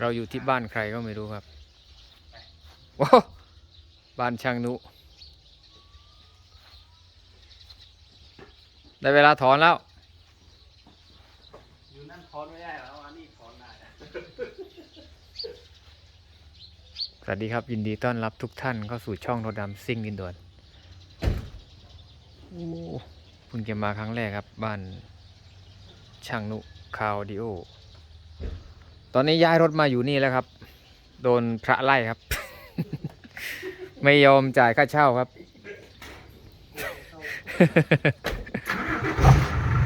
เราอยู่ที่บ้านใครก็ไม่รู้ครับโอ้บ้านช่างนุ ได้เวลาถอนแล้ว อยู่นั่นถอนไม่ได้หรออันนี้ถอนได้ สวัสดีครับ ยินดีต้อนรับทุกท่านเข้าสู่ช่องโนดำซิ่งดินด่วนโอ้เพิ่งจะมาครั้งแรกครับ บ้านช่างนุคาวดิโอ ตอนนี้ย้ายรถมาอยู่นี่แล้วครับ โดนพระไล่ครับ ไม่ยอมจ่ายค่าเช่าครับ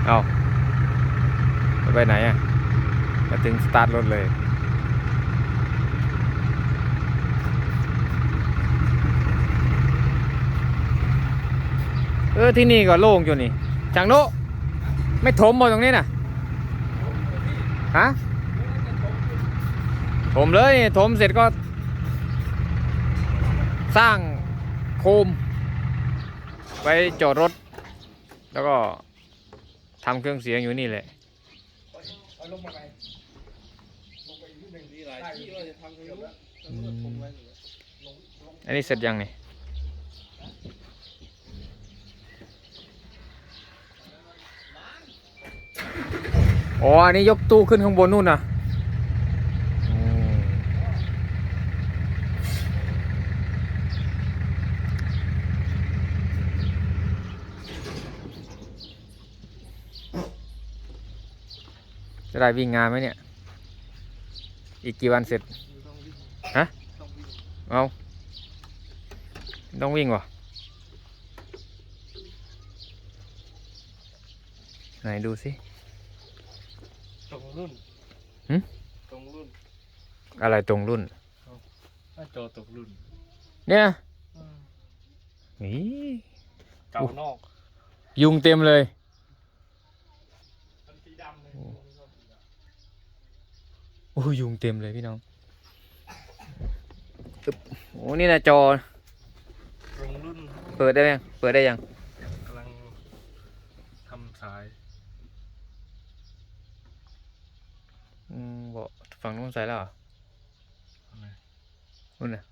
เอาไปไหนอะ มาถึงสตาร์ทรถเลยเออที่นี่ก็โล่งอยู่นี่จังโนไม่ถมมดตรงนี้น่ะฮะ ถมเลยนี่ถมเสร็จก็ สร้างโคม ไว้จอดรถ แล้วก็ทำเครื่องเสียงอยู่นี่แหละเอาลงมาไงลงไปนิดหนึ่งดีหลายที่เราจะทำตรงนู้นตรงไว้อยู่อันนี้เสร็จยังนี่อ๋ออันนี้ยกตู้ขึ้นข้างบนนู่นนะอืม จะได้วิ่งงานไหมเนี่ย อีกกี่วันเสร็จต้องวิ่งฮะต้องวิ่งเอาต้องวิ่งวะไหนดูสิตรงรุ่นหึตรงรุ่น อะไรตรงรุ่นหน้าจอตรงรุ่น เนี่ยอืมนี่เก่านอก ยุงเต็มเลย มันสีดำเลย โอ้ยุงเต็มเลยพี่น้องอึ๊บโอ้นี่นะจอตรงรุ่นเปิดได้ยังเปิดได้ยังกำลังทำสายอืมบอกฝั่งนู้นใส่แล้วเหรออะไรนู่นน่ะ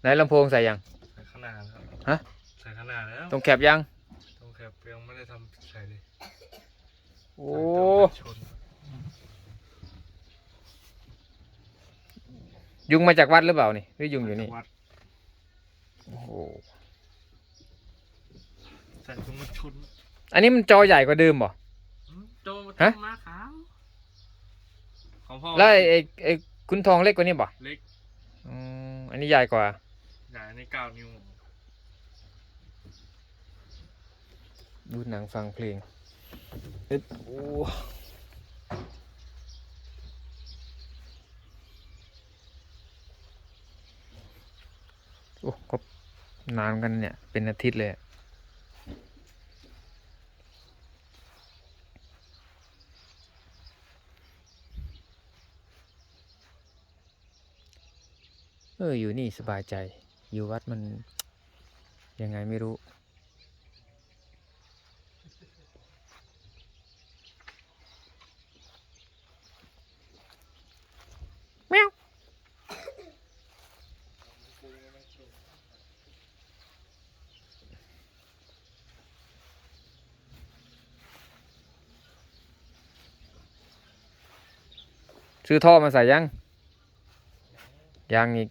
ไหนลำโพงใส่ยังใส่ข้างหน้าแล้วฮะใส่ข้างหน้าแล้วตรงแคปยังตรงแคปยังไม่ได้ทำใส่เลยโอ้ ใส่ตรงกันชน ยุงมาจากวัดหรือเปล่านี่หรือยุงอยู่นี่วัดโอ้โหใส่ตรงมันชนอันนี้มันจอใหญ่กว่าเดิมบ่อืมโจมฮะ มาขาวของพ่อแล้วไอ้ไอ้ไอ้คุณทองเล็กกว่านี้บ่เล็กอืมอันนี้ใหญ่กว่า ใหญ่ในเก้านิ้วดูหนังฟังเพลงเอ็ดโอ้ โอ้ก็นานกันเนี่ย เป็นอาทิตย์เลยเอออยู่นี่สบายใจ อยู่วัดมันยังไงไม่รู้ ซื้อท่อมาใส่ยังยังอีก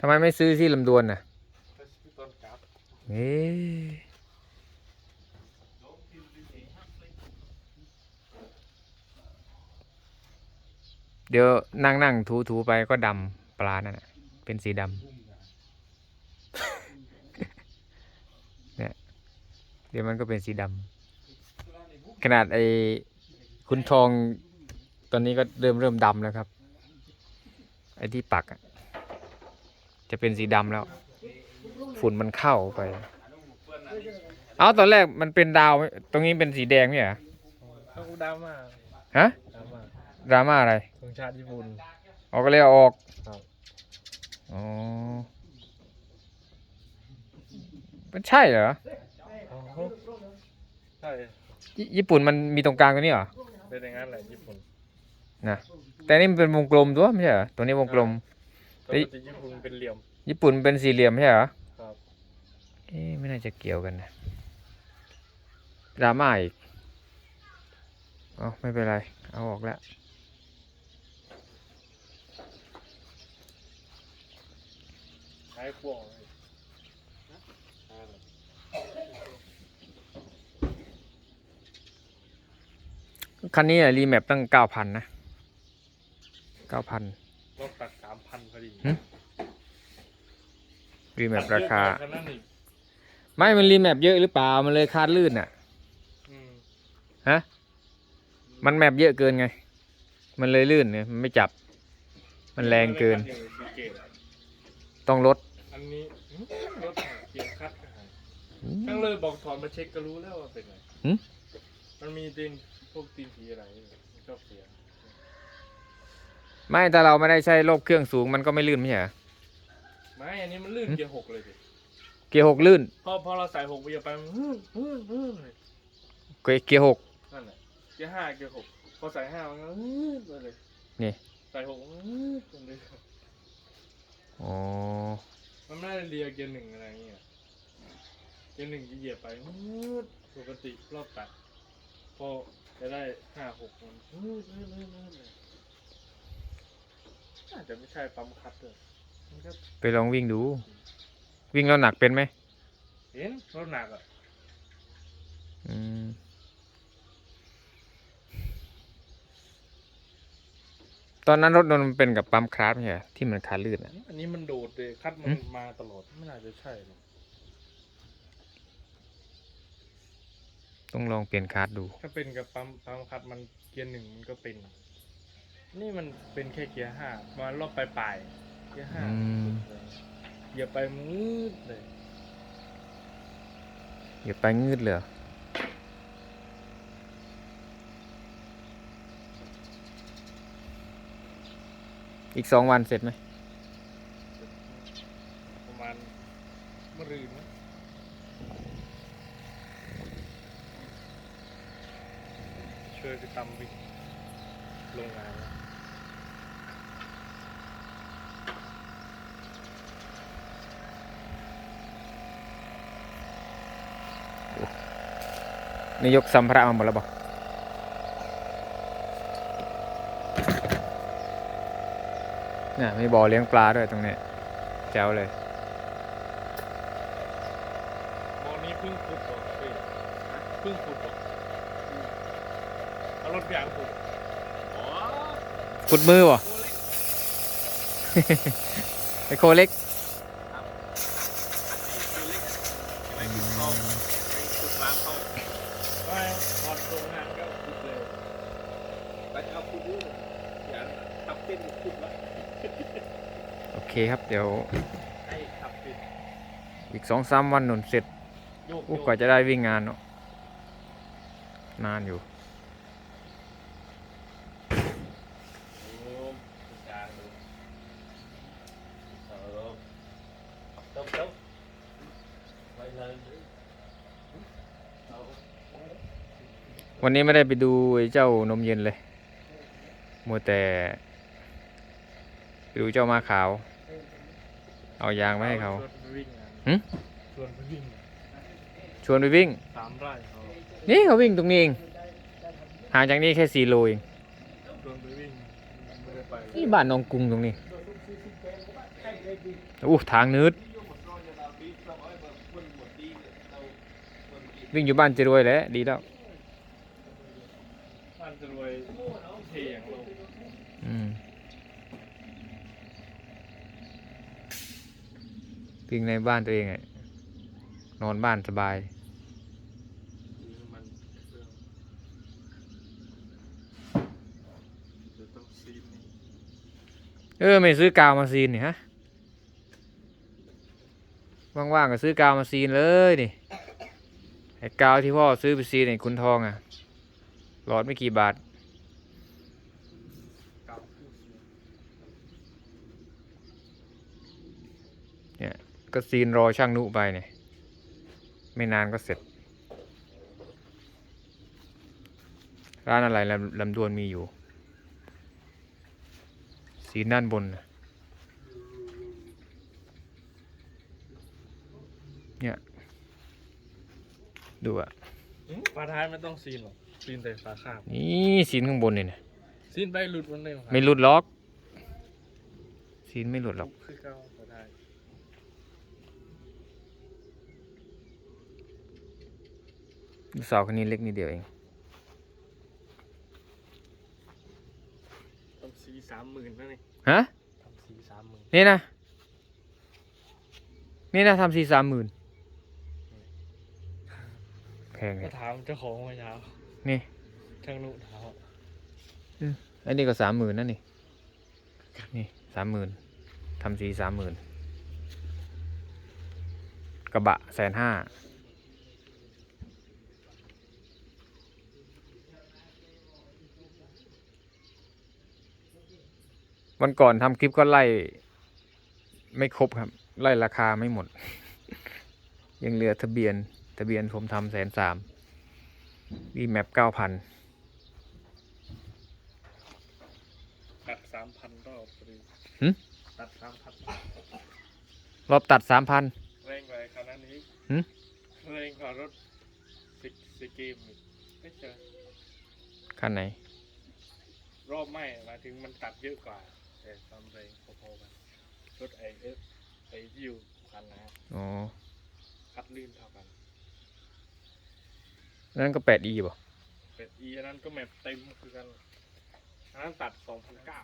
ทำไมไม่ซื้อที่ลำดวนน่ะต้นกราฟเอ๊ะเดี๋ยวนั่งนั่งถูถูไปก็ดำปลานั่นน่ะเป็นสีดำเนี่ยเดี๋ยวมันก็เป็นสีดำขนาดไอ้คุณทอง ตอนนี้ก็เริ่มเริ่มดำแล้วครับ ไอ้ที่ปักอะจะเป็นสีดำแล้ว ฝุ่นมันเข้าไป เอาตอนแรกมันเป็นดาวไหมตรงนี้เป็นสีแดงไม่เหรอเขาดราม่าฮะดราม่าดราม่าอะไรธงชาติญี่ปุ่นออกก็เลยเอาออกครับอ๋อมันใช่เหรอใช่ญี่ญี่ปุ่นมันมีตรงกลางตรงนี้เหรอเป็นอย่างนั้นแหละญี่ปุ่น นะแต่นี่มันเป็นวงกลมตัวไม่ใช่เหรอตัวนี้วงกลม ปกติญี่ปุ่นเป็นเหลี่ยม ญี่ปุ่นเป็นสี่เหลี่ยมไม่ใช่เหรอครับ เอ๊ะไม่น่าจะเกี่ยวกันนะดราม่าอีกเอ๋อไม่เป็นไร เอาออกแล้ว ใช้พวกเลยนะอ่าคันนี้รีแมปตั้งเก้าพันนะ เก้าพันรถตัดสามพันพอดีหึรีแมปราคาตัดเยอะกว่นั้นอีกไม่มันรีแมปเยอะหรือเปล่า มันเลยคาดลื่นอะอืมฮะ มันแมปเยอะเกินไง มันเลยลื่นเนี่ยมันไม่จับ มันแรงเกินดี๋ยวสีเกตต้องลด อันนี้หึรถหายเกียร์คัดก็หายช่างเลยบอกถอนมาเช็คก็รู้แล้วว่าเป็นไงหึมันมีตีนพวกตีนผีอะไรมันชอบเสีย ไม่ถ้าเราไม่ได้ใช้โลกเครื่องสูงมันก็ไม่ลื่นไม่ใช่เหรอ ไม่อันนี้มันลื่นหึ เกียร์หกเลยสิเกียร์หกลื่น พอพอเราใส่หกไปอย่าไปมันฮึ่มฮึ่มฮึ่มเลยเกียร์หก นั่นแหละเกียร์ห้าเกียร์หกพอใส่ห้ามันก็ฮึ่มไปเลยนี่ ใส่หกมันฮึ่มไปเลยอ๋อมันไม่ได้เรียเกียร์หนึ่งอะไรอย่างเงี้ยเกียร์หนึ่งจะเหยียบไปฮึ่มปกติรอบตัดพอจะได้ห้าหกมันฮึ่มฮึ่มฮึ่มฮึ่มเลย น่าจะไม่ใช่ปั๊มคัดเลยมันก็ไปลองวิ่งดู วิ่งแล้วหนักเป็นไหมเห็นรถหนักอะอืมตอนนั้นรถนนท์มันเป็นกับปั๊มคราฟไม่ใช่เหรอที่มันคาลื่นอะ อันนี้มันโดดเลยคัดมันหึมาตลอดไม่น่าจะใช่หรอกต้องลองเปลี่ยนคาร์ดดู ถ้าเป็นกับปั๊มปั๊มคัดมันเกียร์หนึ่งมันก็เป็น นี่มันเป็นแค่เกียร์ห้ามารอบปลายปลายๆเกียร์ห้าอืมเหยียบไปมืดเลยอย่าไปงืดเลยเหรออีกสองวันเสร็จไหมประมาณเมื่อรืนนะช่วยไปตำวิ่ง โรงงานี่ยกสัมภาระมาหมดแล้วบอกเนี่ยมีบ่อเลี้ยงปลาด้วยตรงนี้แจ๋วเลยมอนี้เพิ่งขุดออกเพิ่งขุดออกเอารถยางขุด ขุดมือวะไอโคเล็กโอเคครับเดี๋ยวอีกสองสามวันหนุนเสร็จกว่าจะได้วิ่งงานเนาะนานอยู่ โอ้จางเลยเอาลงตบตบไปเลยเอา วันนี้ไม่ได้ไปดูไอ้เจ้านมเย็นเลยมัวแต่ไปดูเจ้ามาขาว เอายางมาให้เขาชวนไปวิ่งงานหึชวนไปวิ่งชวนไปวิ่ง สามไร่เขานี่เขาวิ่งตรงนี้เองห่างจากนี้แค่สี่โลเองชวนไปวิ่งไม่ได้ไปนี่บ้านนองกรุงตรงนี้อู้ทางนืดวิ่งอยู่บ้านจะรวยแหล้วดีแล้ว บ้านจะรวยเทอย่างลงอืมวิ่งในบ้านตัวเองอะนอนบ้านสบาย มันเครื่องเดี๋ยวต้องซีนนี่เออ ไม่ซื้อกาวมาซีนนี่ฮะ ว่างๆก็ซื้อกาวมาซีนเลยนี่ไอ้กาวที่พ่อซื้อไปซีนไอ้คุณทองอะ หลอดไม่กี่บาทเก่ย ก็ซีนรอช่างนุไปเนี่ย ไม่นานก็เสร็จ ร้านอะไรลำลำดวนมีอยู่สีนด้านบน เนี่ย ดูอะอืมฝาท้ายไม่ต้องซีนหรอก ซีนแต่ฝาข้างนี่สีนข้างบนเนี่ยนะซีนไปหลุดมันเลยไม่หลุดล็อกสีนไม่หลุดหรอกคือเก้าฝาท้ายลูกสาวคนนี้เล็กนิดเดียวเองทำสีสามหมื่นนั่นนี่ฮะทำสีสามหมื่นนี่นะนี่นะทำสีสามหมื่นแพงเลก็ยถามเจ้าของเมื่อเช้า นี่ช่างนุถามอันนี้ก็สามหมื่นนั่นนี่ นี่สามหมื่นทำสีสามหมื่นกระบะแสนห้าวันก่อนทำคลิปก็ไล่ ไม่ครบครับ ไล่ราคาไม่หมด ยังเหลือทะเบียน ทะเบียนผมทำแสนสาม วีแมปเก้าพันตัดสามพันรอบพอดีหึตัดสามพันรอบตัดสามพันแรงกว่าคันนั้นนี้หึแรงกว่ารถสิสิเกมอีกไม่เจอคันไหน รอบไม่หมายถึงมันตัดเยอะกว่า แต่ความแรงพอๆกันรถไอเอฟไอที่อยู่คันนะอ๋อคัดลื่นเท่ากัน นั่นก็แปดอีป่ะแต่อีอันนั้นก็แมปเต็มคือกันอันนั้นตัดสองพันเก้า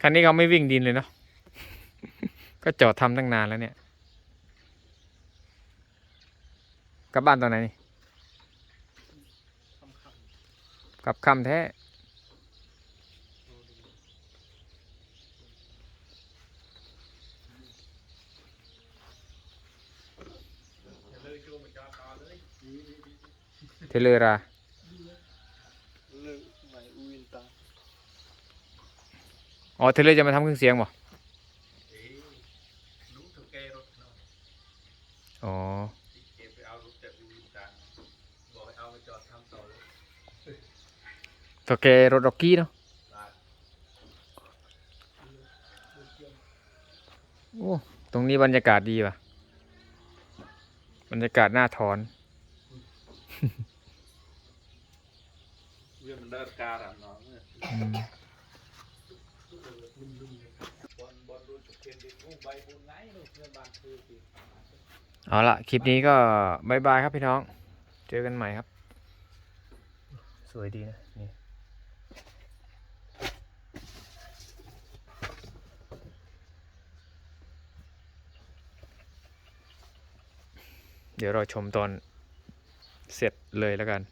คันนี้เขาไม่วิ่งดินเลยเนาะ ก็จอดทำตั้งนานแล้วเนี่ย กลับบ้านตอนไหนนี่ค่ำกลับคำแท้ ๆอย่าเลยช่วงมันจราจรเลย เลยราอ๋อเธอเลยจะมาทำเครื่องเสียงบ่อ๋อตัวแกรถดอกกี้เนาะโอ้ ตรงนี้บรรยากาศดีว่ะ บรรยากาศน่าถอน เรื่องมันเดินการนาะเนี่ยอืมบอลบอลดูจุดเทียนดิงูใบบุญไงลูกเพื่อนบ้านคือสิเอาละคลิปนี้ก็บายบายครับพี่น้อง เจอกันใหม่ครับ สวยดีนะนี่เดี๋ยวเราชมตอนเสร็จเลยแล้วกัน